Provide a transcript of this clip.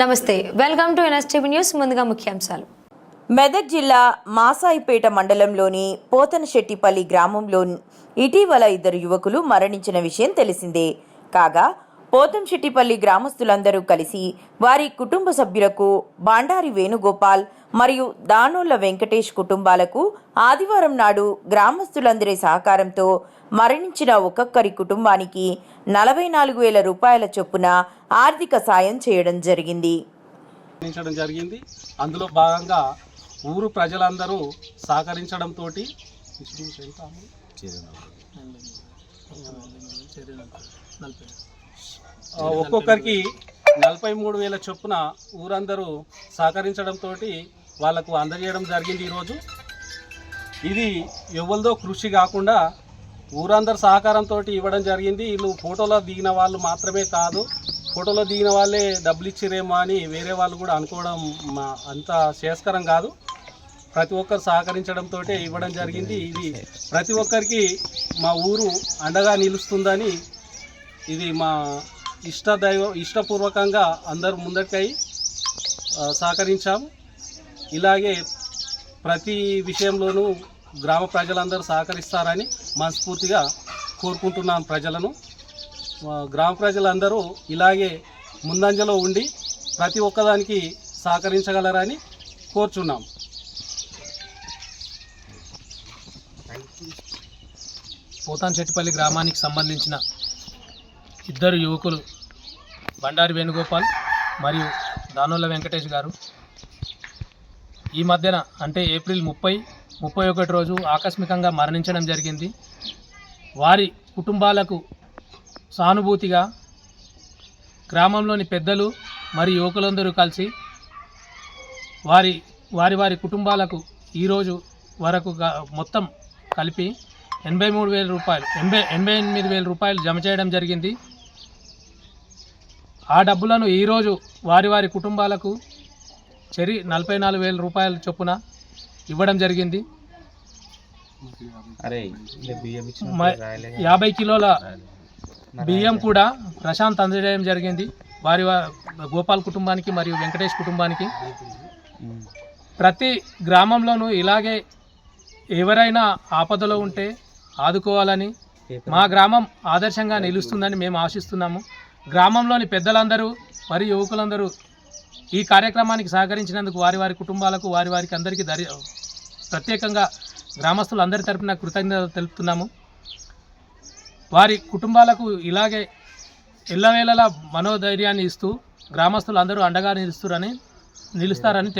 నమస్తే welcome to NSTV news ముందుగా ముఖ్యాంశాలు. మెదక్ జిల్లా మాసాయిపేట మండలంలోని పోతనశెట్టిపల్లి గ్రామంలో ఇటీవల ఇద్దరు యువకులు మరణించిన విషయం తెలిసిందే. కాగా పోతంశెట్టిపల్లి గ్రామస్తులందరూ కలిసి వారి కుటుంబ సభ్యులకు బాండారి వేణుగోపాల్ మరియు దానోళ్ళ వెంకటేష్ కుటుంబాలకు ఆదివారం నాడు గ్రామస్తులందరి సహకారంతో మరణించిన ఒక్కొక్కరి కుటుంబానికి నలభై నాలుగు వేల రూపాయల చొప్పున ఆర్థిక సాయం చేయడం జరిగింది అందులో భాగంగా ఊరు ప్రజలందరూ సహకరించడంతో ఒక్కొక్కరికి నలభై మూడు వేల చొప్పున ఊరందరూ సహకరించడంతో వాళ్ళకు అందజేయడం జరిగింది ఈరోజు. ఇది ఎవరిదో కృషి కాకుండా ఊరందరి సహకారంతో ఇవ్వడం జరిగింది. వీళ్ళు ఫోటోలో దిగిన వాళ్ళు మాత్రమే కాదు ఫోటోలో దిగిన వాళ్ళే డబ్బులు ఇచ్చిరేమో అని వేరే వాళ్ళు కూడా అనుకోవడం మా- అంత శ్రేయస్కరం కాదు. ప్రతి ఒక్కరు సహకరించడంతో ఇవ్వడం జరిగింది. ఇది ప్రతి ఒక్కరికి మా ఊరు అండగా నిలుస్తుందని ఇది మా ఇష్ట దైవం ఇష్టపూర్వకంగా అందరూ ముందటికై సహకరించాము. ఇలాగే ప్రతి విషయంలోనూ గ్రామ ప్రజలందరూ సహకరిస్తారని మనస్ఫూర్తిగా కోరుకుంటున్నాం ప్రజలను. గ్రామ ప్రజలందరూ ఇలాగే ముందంజలో ఉండి ప్రతి ఒక్కదానికి సహకరించగలరని కోరుచున్నాం. పోతాన్చెట్టిపల్లి గ్రామానికి సంబంధించిన ఇద్దరు యువకులు బండారి వేణుగోపాల్ మరియు దానోళ్ళ వెంకటేష్ గారు. ఈ మధ్యన అంటే ఏప్రిల్ ముప్పై ముప్పై ఒకటి రోజు ఆకస్మికంగా మరణించడం జరిగింది. వారి కుటుంబాలకు సానుభూతిగా గ్రామంలోని పెద్దలు మరియు యువకులందరూ కలిసి వారి వారి వారి కుటుంబాలకు ఈరోజు వరకు మొత్తం కలిపి ఎనభై మూడు వేల రూపాయలు ఎనభై ఎనభై ఎనిమిది వేల రూపాయలు జమ చేయడం జరిగింది. ఆ డబ్బులను ఈరోజు వారి వారి కుటుంబాలకు చెరి నలభై నాలుగు వేల రూపాయల చొప్పున ఇవ్వడం జరిగింది. యాభై కిలోల బియ్యం కూడా ప్రశాంత్ అందజేయడం జరిగింది. వారి గోపాల్ కుటుంబానికి మరియు వెంకటేష్ కుటుంబానికి. ప్రతి గ్రామంలోనూ ఇలాగే ఎవరైనా ఆపదలో ఉంటే ఆదుకోవాలని మా గ్రామం ఆదర్శంగా నిలుస్తుందని మేము ఆశిస్తున్నాము. గ్రామంలోని పెద్దలందరూ మరియు యువకులందరూ ఈ కార్యక్రమానికి సహకరించినందుకు వారి వారి కుటుంబాలకు వారి వారికి అందరికీ దరి ప్రత్యేకంగా గ్రామస్తులందరి తరపున కృతజ్ఞతలు తెలుపుతున్నాము. వారి కుటుంబాలకు ఇలాగే ఎల్లవేళలా మనోధైర్యాన్ని ఇస్తూ గ్రామస్తులు అందరూ అండగా నిలుస్తారని నిలుస్తారని